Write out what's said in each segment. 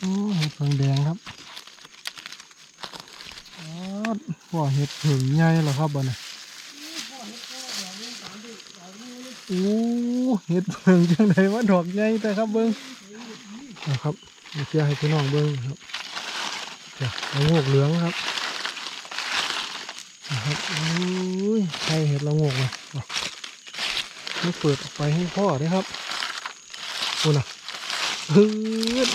โอ้เห็ดเผืองแดงครับพ่อเห็ดเผืองใหญ่เหรอครับบ่เนี่ยโอ้เห็ดเผืองจังไดว่าดอกใหญ่แต่ครับเบิ้งนะครับมาเชียร์ให้พี่น้องเบิ้งครับจ้ะละโงกเหลืองครับนะครับโอ้ยใครเห็ดละโงกนะอะไม่เปิดออกไปให้พ่อเด้ครับคุณน่ะฮืด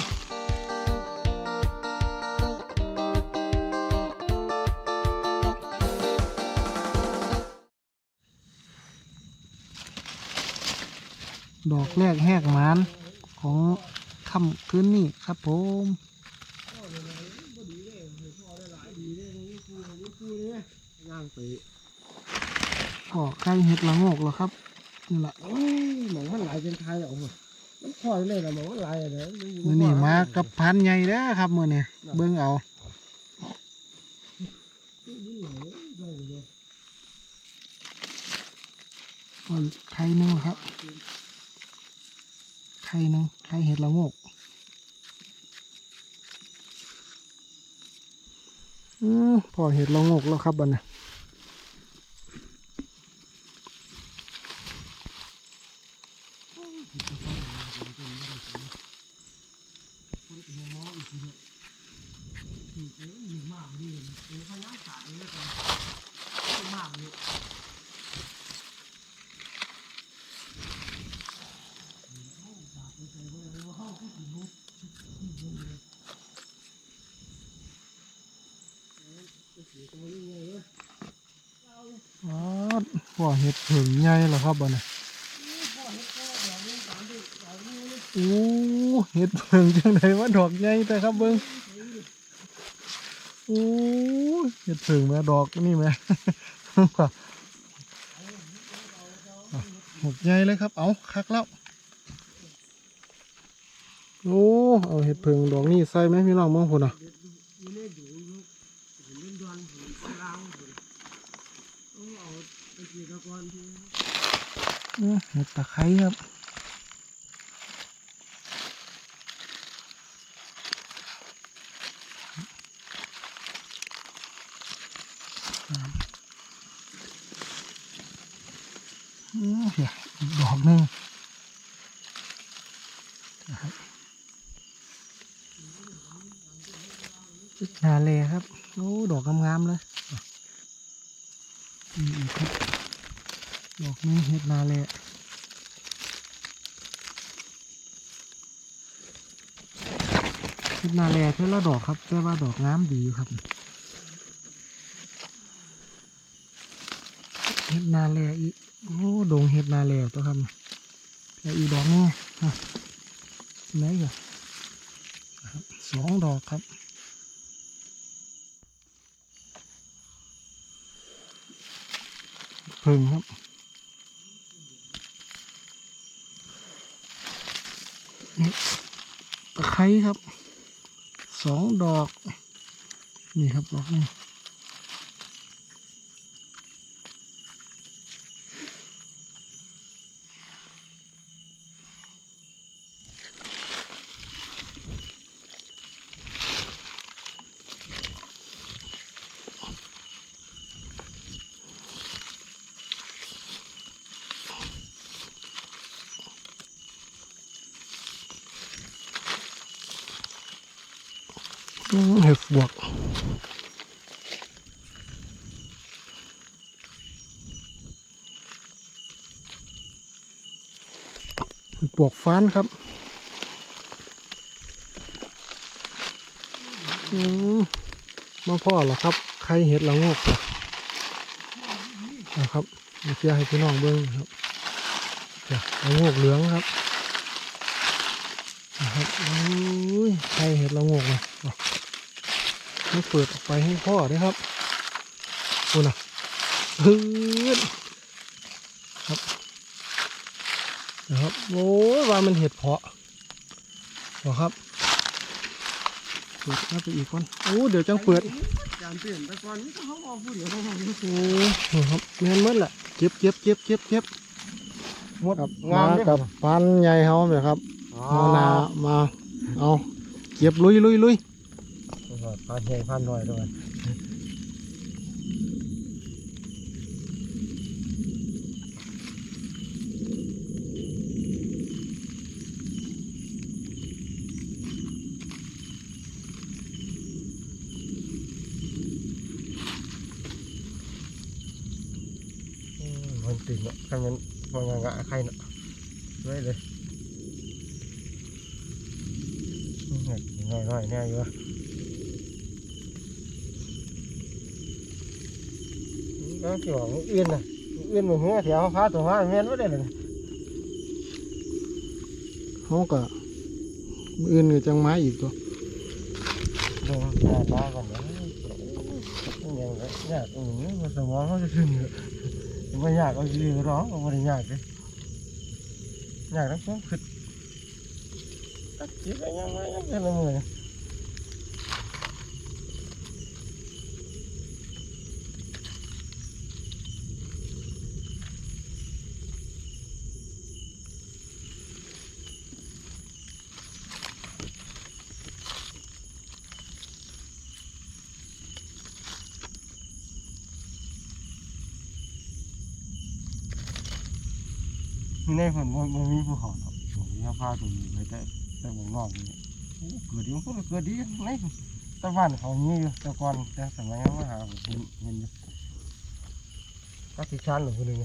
ดอกแรกแหกหมานของค่ำคืนนี้ครับผมย่างไปก็ใกล้เห็ดละโงกแล้วครับนี่แหละโอ้ยหมองมันหลายเป็นไทยออกมามันพอเลยนะหมองมันหลายอะนะมือนี่มากับพันใหญ่แล้วครับมือนี่เบิ้งเอาก็ไข่หนึงครับไข่หนึงไข่เห็ดละงกอือพอเห็ดละงกแล้วครับบันนะ พ่อเห็ดผืองใหญ่เหรอครับบ่เนี่ยโอ้เห็ดเผืองจังไดว่าดอกใหญ่แต่ครับเบิ้งโอ้เห็ดเผืองแม่ดอกนี่แม่หมดใหญ่เลยครับ เอาคักแล้วโอ้เอาเห็ดเผืองดอกนี่ใส่ไหมพี่น้องมองพุ่นอะ อยู่ในดูลูกเห็นเล่นดวนเห็นลาวเห็นต้องเอาไปกีตะกอนที่ อื้อเห็ด ตะไคร้ครับอืมเดี๋ยวอีกดอกหนึ่งนะครับนาเลครับ โอ้ ดอกงามๆเลยนี่อีกครับ ดอกนี้เห็ดนาเลเห็ด นาเลเท่าละดอกครับ แต่ว่าดอกงามดีครับเห็ดนาเลอีโอ้ดงเห็ดนาเลตัวครับแล้วอีดอกนึงอะไหนกันสองดอกครับพึ่งครับนี่ตะไคร้ครับ สองดอก นี่ครับดอกนี้ เห็ดบวกฟ้านครับมาพ่อเหรอครับ ใครเห็ดละโงกเหรอนะครับมาเชียให้พี่น้องเบิ้งครับจ้ะละโงกเหลืองครับนะครับโอ้ยใครเห็ดละโงกนะไม่เปิดออกไปให้พ่อเด้ครับคุณน่ะฮืดครับนะครับ โอ้ยว่ามันเห็ดเพาะเหรอครับ เปิดเข้าไปอีกก่อนโอ้เดี๋ยวจังเปิดการเปลี่ยนตะกอนนี่เขาบอกพูดเดี๋ยวเขาบอกโอ้นี่ครับแม่นหมดแหละเก็บเก็บเก็บเก็บเก็บหมดครับงามมาเลยกับพันใหญ่เขาแบบครับอ๋อมานามาเอาเก็บลุยลุยลุยพานใหญ่พานน้อยด้วย อืมมัน ติดเนาะทำงั้นวางงะใครเนาะไว้เลยน้อยน้อยๆแน่อยู่วะก็เกี่ยวกับอื่ นน่ะอื่นอยาตัวพาเมียนไว้ได้เลยนะเขาก็มื้ออื่นก็จังมาอีกตัวดูตาตาก่อนนะยังไงยากอืมมันสมองเขาเลยไม่ยากเอายืนร้องไม่ยากเลยยากแล้วก็ขึ้นตัดจิตอะไรยังไงยังไงละมือ นี่ในผมว่ามันมีภูเขาเนาะผมมีผ้าตัวนี้ไว้แต่แต่ผมนอกนี่โอ้เกิดดีมันก็เกิดดีในตะวันเขามีอยู่ต่ก่อนแต่สมัยมาหาผมเห็นอยู่ก็ที่ชั้นหรือคนหนึ่ง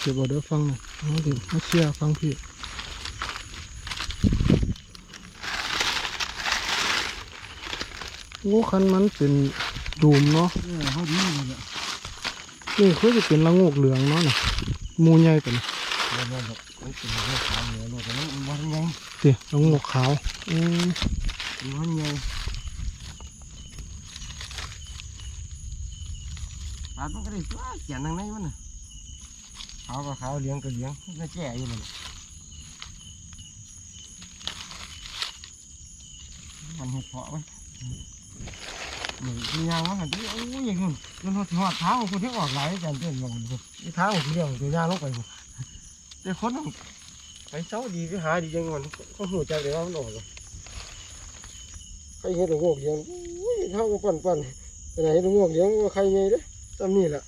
เก็บเอาเด้อฟังน่อยเอาดิมาเชียร์ฟังพี่ โอ้คันมันเป็นดูมเนาะเออเขาดีเลยเนี่ยนี่คือจะเป็นละโงกเหลืองเนาะน่ะหมูใหญ่เป็นมันมันแบบมันเป็นเรื่องขาวเหนือโลกแต่มันมันยังสิละโงกขาวอืมมันยังปาดมันก็ได้ตัวเขียนทางในมันน่ะขาวก็ขาวเหลี้ยงก็เหลี้ยงมันก็แจ่อยู่เลยมันเห็ดเพาะไว้หนึ่ง มียางว่าหันที่โอ้ยอย่างนู้นมันหัวเท้าของคนที่ออกไหลายกันเต้นมองมันนี่เท้าผมเดียวตัวยางลงไปหมดแต่คนมันไปเช้าดีไปหาดียังมันเขาหัวใจเลยว่ามันออกเลยใครเห็นหลวงอกเดียวโอ้ยเท้าก็ปั่นปั่นไปไหนหลวงอกเดียวใครไงเด้อจำนี่แหละ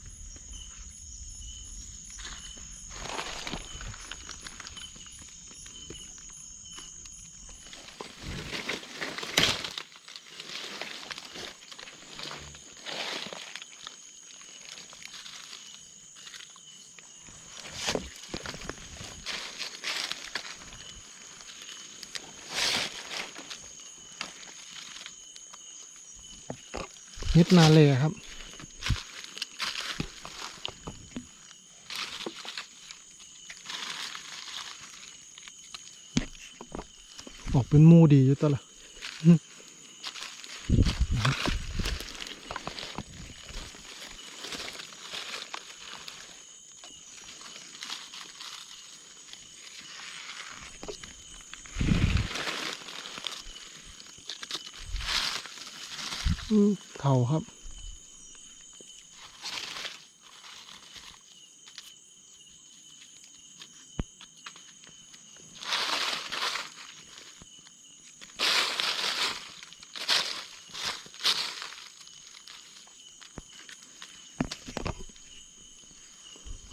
เฮ็ดนาเลยครับ ออกเป็นมูดีอยู่ตละอืมเข่าครับ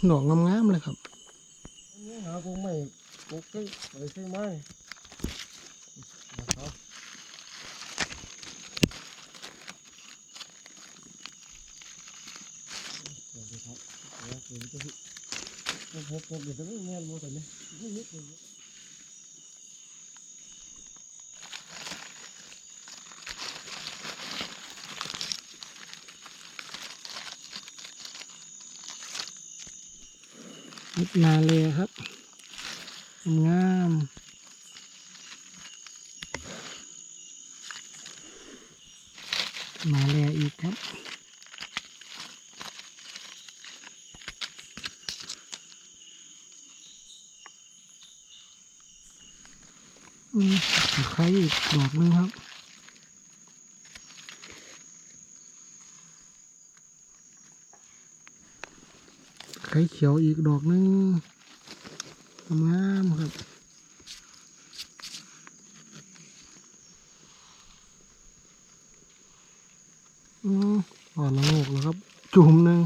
หนองงามๆเลยครับนี่หาคงไม่ปลุกใช่ไปใช่ไหมนะครับเดี๋ยวครับเดี๋ยวจะเดี๋ยวผมเดี๋ยวจะไม่แน่นโมแต่เนี่ยนี่นิดนึง นาเลยครับ งามมาเลยอีกครับอืมใครอีกดอกนึงครับ ไข่เขียวอีกดอกนึงงามครับ อ่อนละโงกแล้วครับ จุ่มหนึ่ง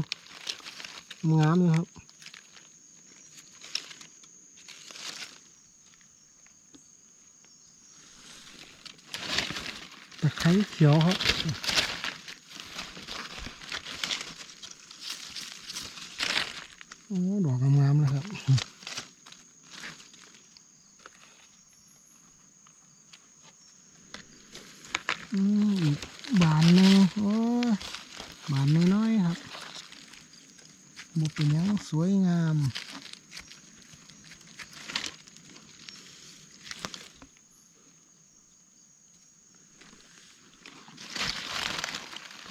งามเลยครับ ตะไคร้เขียวครับ โอ้ ดอกงามๆเลยครับ อืมอีก บานเนึ่งโอ้บานน้อยๆครับบุเป็นยังสวยงาม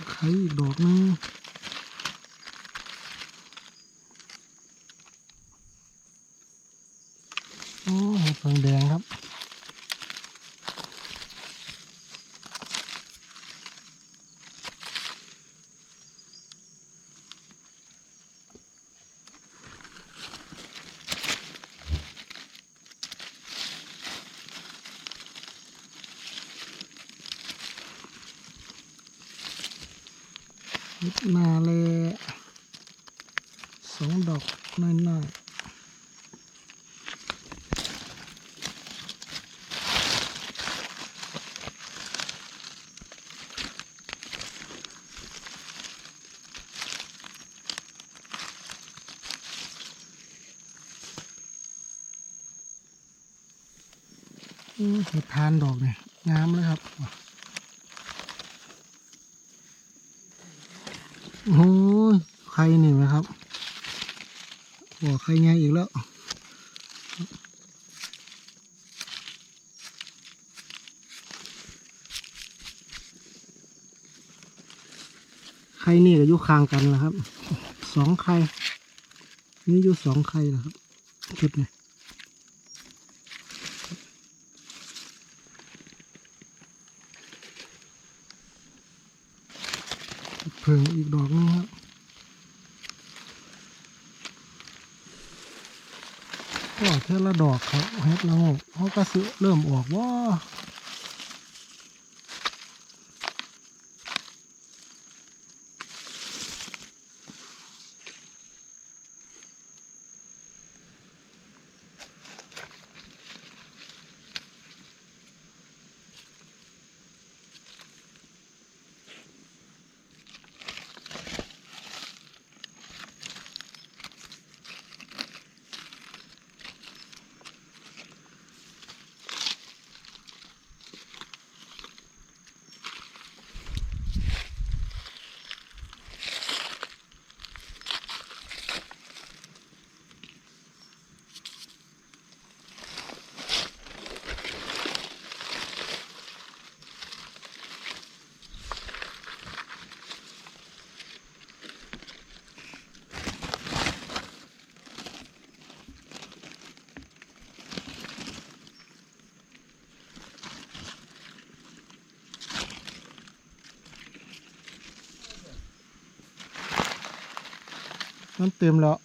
ไข่อีกดอกนึงโอ้เห็ดเพิงแดงครับ เห็ดนาเลยสองดอกน้อยๆอื้อเห็ดทานดอกเนี่ยงามเลยครับ โอ้ยใครนี่ไหมครับ โอ้ใครไงอีกแล้วไข่นี่ก็อยู่ข้างกันแล้วครับสองไข่นี่อยู่สองไข่แล้วครับจุดนี่เพิ่งอีกดอกหนึงครับ ก็เท่าละดอกครับเฮ็ดละโงกเขาก็เสือเริ่มออกว่า มันเต็มแล้ว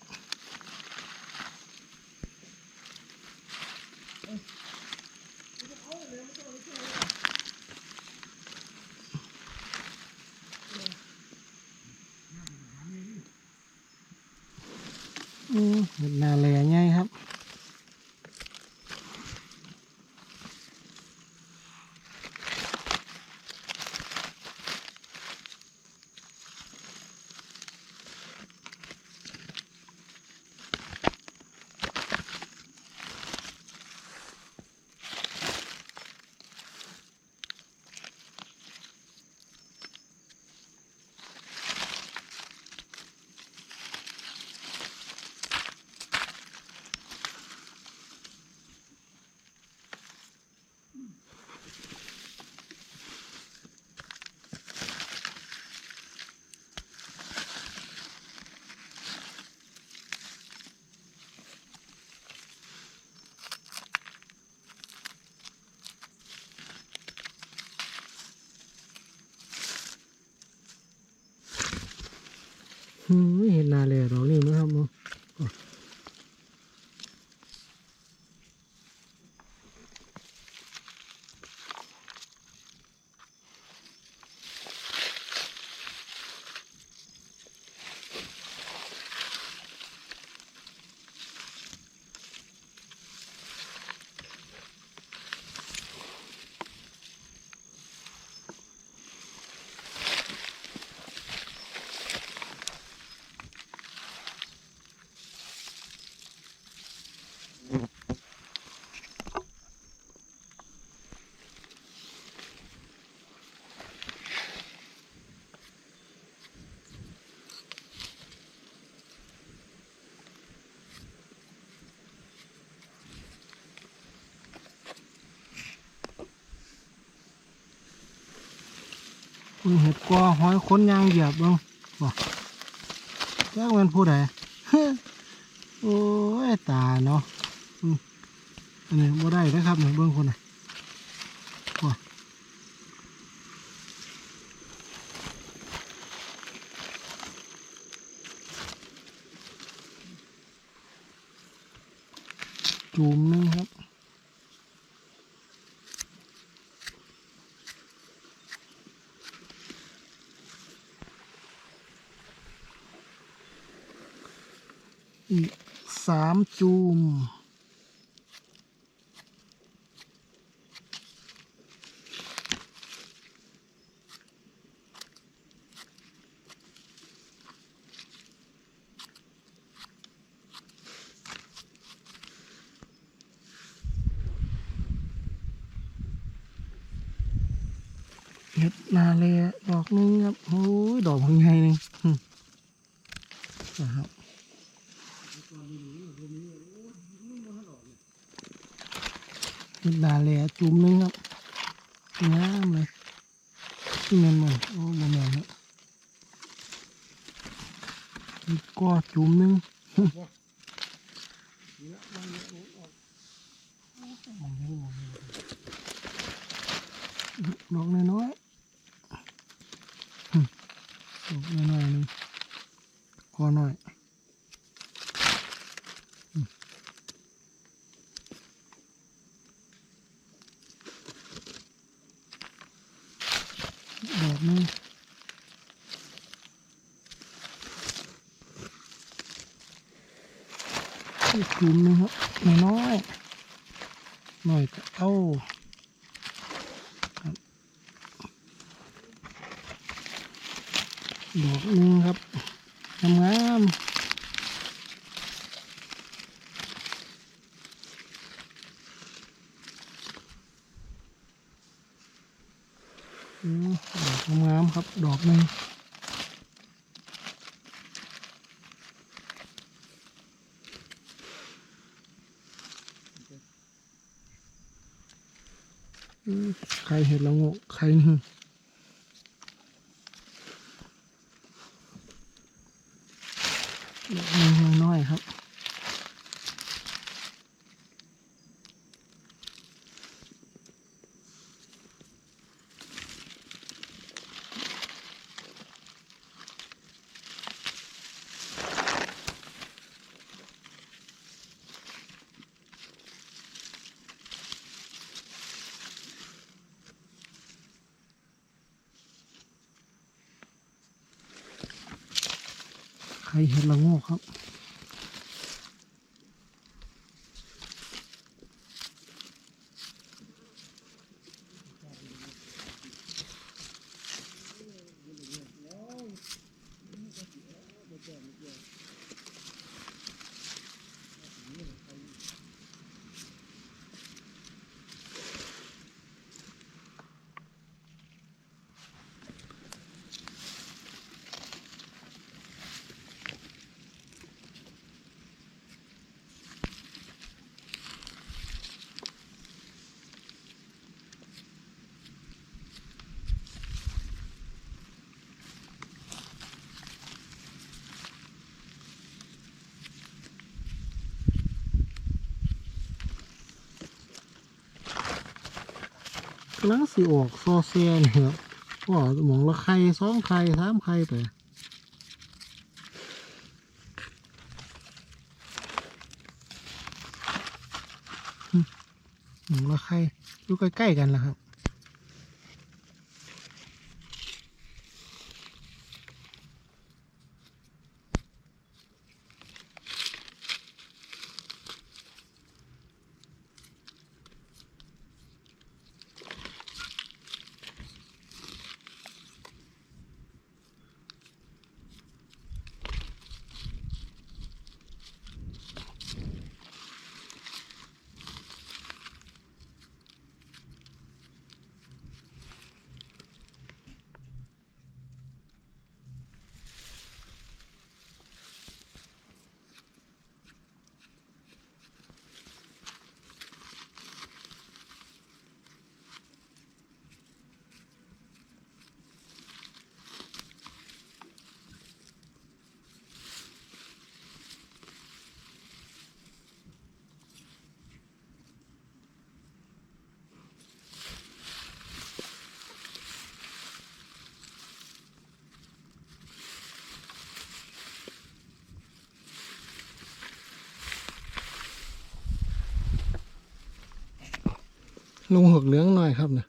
อืมเห็ดนา Mm-hmm, Ooh. เบิ่งเห็ดกอหอยค้นยางเหยียบบิ่งบ่จ้างเป็นผู้ใดโอ้ยตาเนาะอันนี้บ่ได้นะครับนี่เบิ่งคนน่ะบ่จูมนึงครับ อีกสามจูม เห็ดนาเลดอกหนึงครับโอ้ยดอกพังไงหนึงหึนะครับ เห็ดนาเลจุ่มนึงครับงามเลยเงินมันโอ้บ่แม่นครับอีกก็จุ่มนึงหึดอกน้อยๆหึดอกน้อยๆนึงคอน้อย ดอกหนึงอีกกลุ่มหนึงครับน้อยๆหน่อยก็เอาครับ ดอกหนึงครับงามๆอืมดอกงามครับ ดอกหนึ่งใครเห็นละงกใครหนึ่งดอกหนึ่งน้อยๆครับ ไข่เห็ดละโงกครับ กลังสิออกซอเซียนี่ครับว่อหมองละไข่สองไข่สามไข่ไปหมองละไข่อยู่ใกล้ๆกันแหละครับ ลุงหกเหลืองหน่อยครับเนี่ย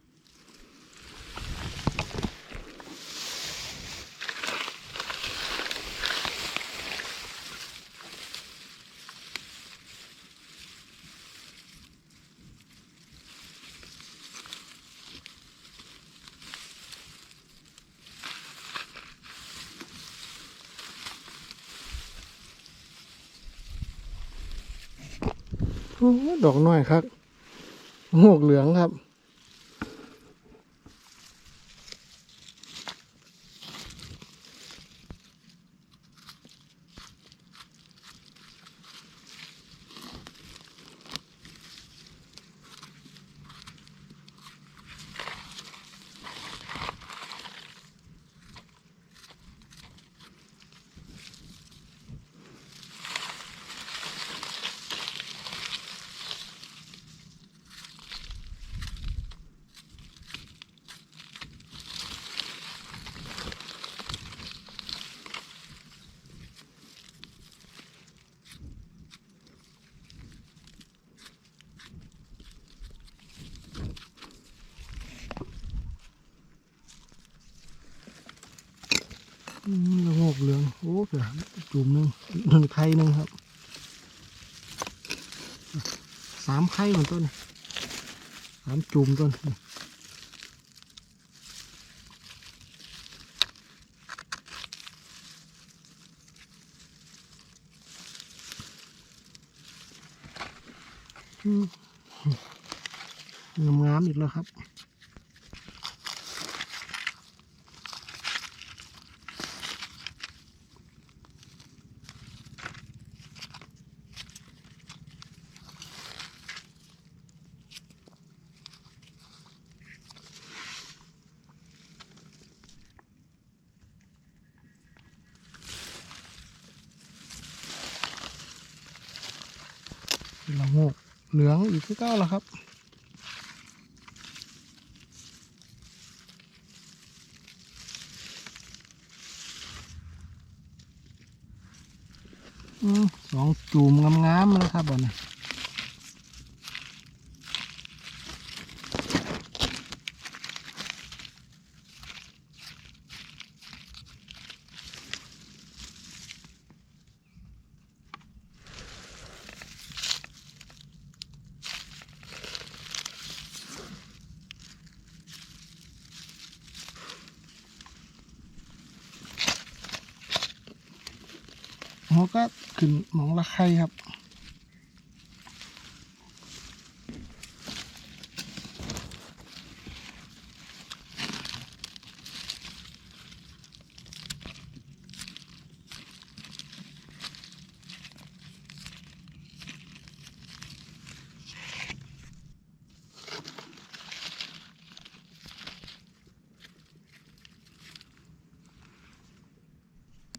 ดอกน้อยครับ หกเหลืองครับ อืมละโงกเหลือง โอ้เดี๋ยวจุ่มหนึ่งหนึ่งไข่หนึ่งครับ สามไข่เหมือนต้นสามจุ่มต้นงามๆอีกแล้วครับ ละโงกเหือเก้าแล้วครับอืมสองจูมงามๆแล้วครับบอลนะเขาก็ขึ้นหมองละไข่ครับ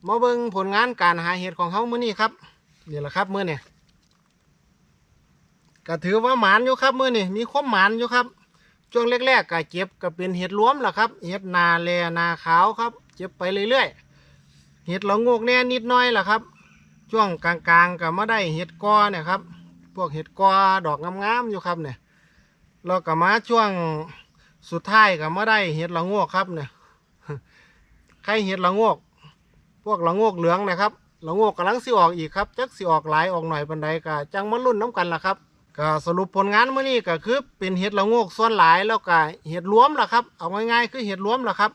มาเบิ่งผลงานการหาเห็ดของเขามื้อนี้ครับนี่แหละครับมื้อนี้ก็ถือว่าหมานอยู่ครับมื้อนี้มีความหมานอยู่ครับ ช่วงแรกๆก็เก็บก็เป็นเห็ดรวมแหละครับเห็ดนาแลนาขาวครับเก็บไปเรื่อยๆเห็ดละโงกแน่นิดน้อยแหละครับ ช่วงกลางๆก็มาได้เห็ดกอเนี่ยครับ พวกเห็ดกอดอกงามๆอยู่ครับเนี่ยแล้วก็มาช่วงสุดท้ายก็มาได้เห็ดละงกครับเนี่ยใครเห็ดละงก พวกละโงกเหลืองนะครับละโงกกำลังสิออกอีกครับจักสิออกหลายออกหน่อยปันใดก็จังมารุ่นน้ำกันล่ะครับก็สรุปผลงานเมื่อนี้ก็คือเป็นเห็ดละโงกส่วนหลายแล้วก็เห็ดรวมล่ะครับ เอาง่ายๆคือเห็ดรวมล่ะครับ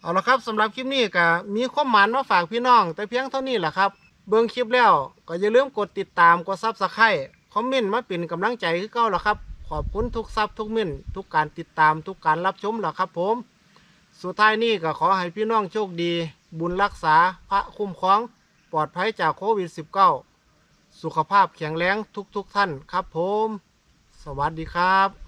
เอาละครับสำหรับคลิปนี้ก็มีความหมานมาฝากพี่น้อง แต่เพียงเท่านี้แหละครับ เบิ่งคลิปแล้วก็อย่าลืมกดติดตามกดซับสไครต์คอมเมนต์มาเป็นกำลังใจคือเก่าล่ะครับ ขอบคุณทุกซับทุกเม่นทุกการติดตามทุกการรับชมล่ะครับ ผม สุดท้ายนี้ก็ขอให้พี่น้องโชคดี บุญรักษาพระคุ้มครอง ปลอดภัยจากโควิด -19 สุขภาพแข็งแรงทุกๆทท่านครับผม สวัสดีครับ